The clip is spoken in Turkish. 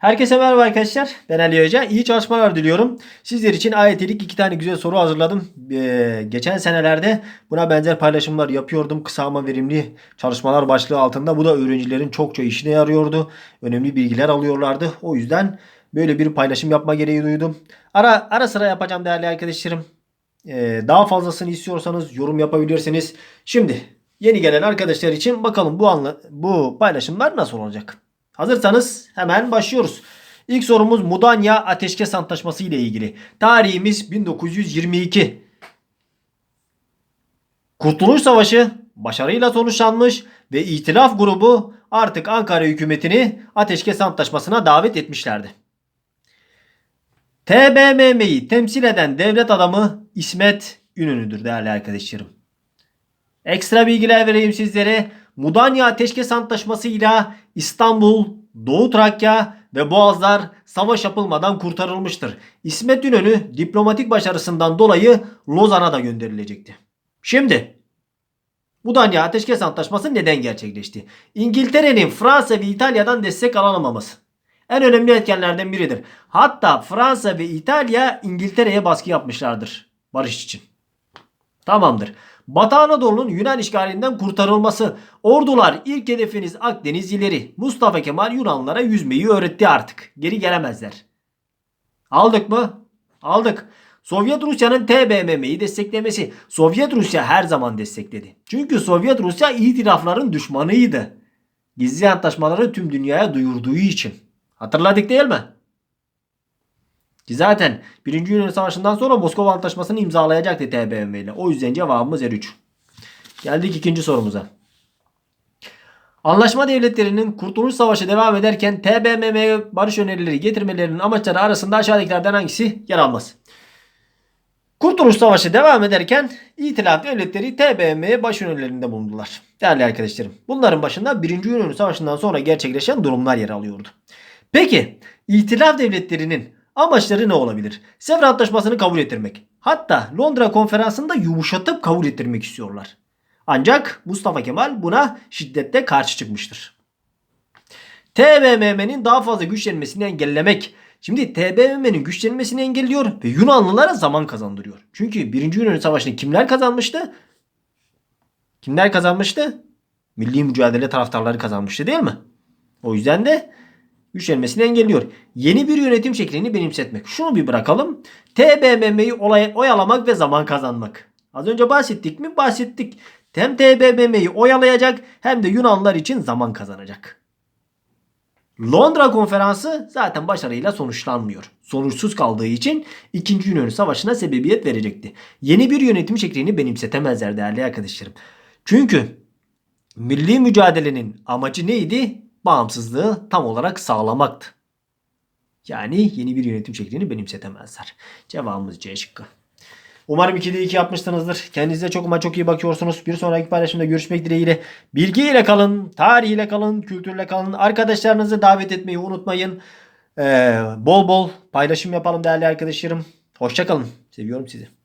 Herkese merhaba arkadaşlar. Ben Ali Hoca. İyi çalışmalar diliyorum. Sizler için ayetilik iki tane güzel soru hazırladım. Ee, geçen senelerde buna benzer paylaşımlar yapıyordum. Kısa ama verimli çalışmalar başlığı altında. Bu da öğrencilerin çokça işine yarıyordu. Önemli bilgiler alıyorlardı. O yüzden böyle bir paylaşım yapma gereği duydum. Ara, ara sıra yapacağım değerli arkadaşlarım. Ee, daha fazlasını istiyorsanız yorum yapabilirsiniz. Şimdi yeni gelen arkadaşlar için bakalım bu anla bu paylaşımlar nasıl olacak? Hazırsanız hemen başlıyoruz. İlk sorumuz Mudanya Ateşkes Antlaşması ile ilgili. Tarihimiz 1922. Kurtuluş Savaşı başarıyla sonuçlanmış ve İtilaf grubu artık Ankara hükümetini Ateşkes Antlaşması'na davet etmişlerdi. TBMM'yi temsil eden devlet adamı İsmet İnönü'dür değerli arkadaşlarım. Ekstra bilgiler vereyim sizlere. Mudanya Ateşkes Antlaşması ile İstanbul, Doğu Trakya ve Boğazlar savaş yapılmadan kurtarılmıştır. İsmet İnönü diplomatik başarısından dolayı Lozan'a da gönderilecekti. Şimdi Mudanya Ateşkes Antlaşması neden gerçekleşti? İngiltere'nin Fransa ve İtalya'dan destek alamaması. En önemli etkenlerden biridir. Hatta Fransa ve İtalya İngiltere'ye baskı yapmışlardır barış için. Tamamdır. Batı Anadolu'nun Yunan işgalinden kurtarılması. Ordular ilk hedefiniz Akdeniz ileri. Mustafa Kemal Yunanlara yüzmeyi öğretti artık. Geri gelemezler. Aldık mı? Aldık. Sovyet Rusya'nın TBMM'yi desteklemesi. Sovyet Rusya her zaman destekledi. Çünkü Sovyet Rusya itirafların düşmanıydı. Gizli antlaşmaları tüm dünyaya duyurduğu için. Hatırladık değil mi? Ki zaten 1. Yunan Savaşı'ndan sonra Moskova Antlaşması'nı imzalayacaktı TBMM ile. O yüzden cevabımız R3. Geldik ikinci sorumuza. Anlaşma devletlerinin Kurtuluş Savaşı devam ederken TBMM'ye barış önerileri getirmelerinin amaçları arasında aşağıdakilerden hangisi yer almaz? Kurtuluş Savaşı devam ederken İtilaf devletleri TBMM'ye baş önerilerinde bulundular. Değerli arkadaşlarım bunların başında 1. Yunan Savaşı'ndan sonra gerçekleşen durumlar yer alıyordu. Peki İtilaf devletlerinin amaçları ne olabilir? Sevr Antlaşması'nı kabul ettirmek. Hatta Londra konferansında yumuşatıp kabul ettirmek istiyorlar. Ancak Mustafa Kemal buna şiddetle karşı çıkmıştır. TBMM'nin daha fazla güçlenmesini engellemek. Şimdi TBMM'nin güçlenmesini engelliyor ve Yunanlılara zaman kazandırıyor. Çünkü 1. Yunan Savaşı'nı kimler kazanmıştı? Kimler kazanmıştı? Milli mücadele taraftarları kazanmıştı değil mi? O yüzden de güçlenmesini engelliyor. Yeni bir yönetim şeklini benimsetmek. Şunu bir bırakalım. TBMM'yi olay, oyalamak ve zaman kazanmak. Az önce bahsettik mi? Bahsettik. Hem TBMM'yi oyalayacak hem de Yunanlar için zaman kazanacak. Londra konferansı zaten başarıyla sonuçlanmıyor. Sonuçsuz kaldığı için 2. Yunan Savaşı'na sebebiyet verecekti. Yeni bir yönetim şeklini benimsetemezler değerli arkadaşlarım. Çünkü milli mücadelenin amacı neydi? Bağımsızlığı tam olarak sağlamaktı. Yani yeni bir yönetim şeklini benimsetemezler. Cevabımız C şıkkı. Umarım 2'de 2 yapmışsınızdır. Kendinize çok ama çok iyi bakıyorsunuz. Bir sonraki paylaşımda görüşmek dileğiyle. Bilgiyle kalın, tarihiyle kalın, kültürle kalın. Arkadaşlarınızı davet etmeyi unutmayın. Ee, bol bol paylaşım yapalım değerli arkadaşlarım. Hoşçakalın. Seviyorum sizi.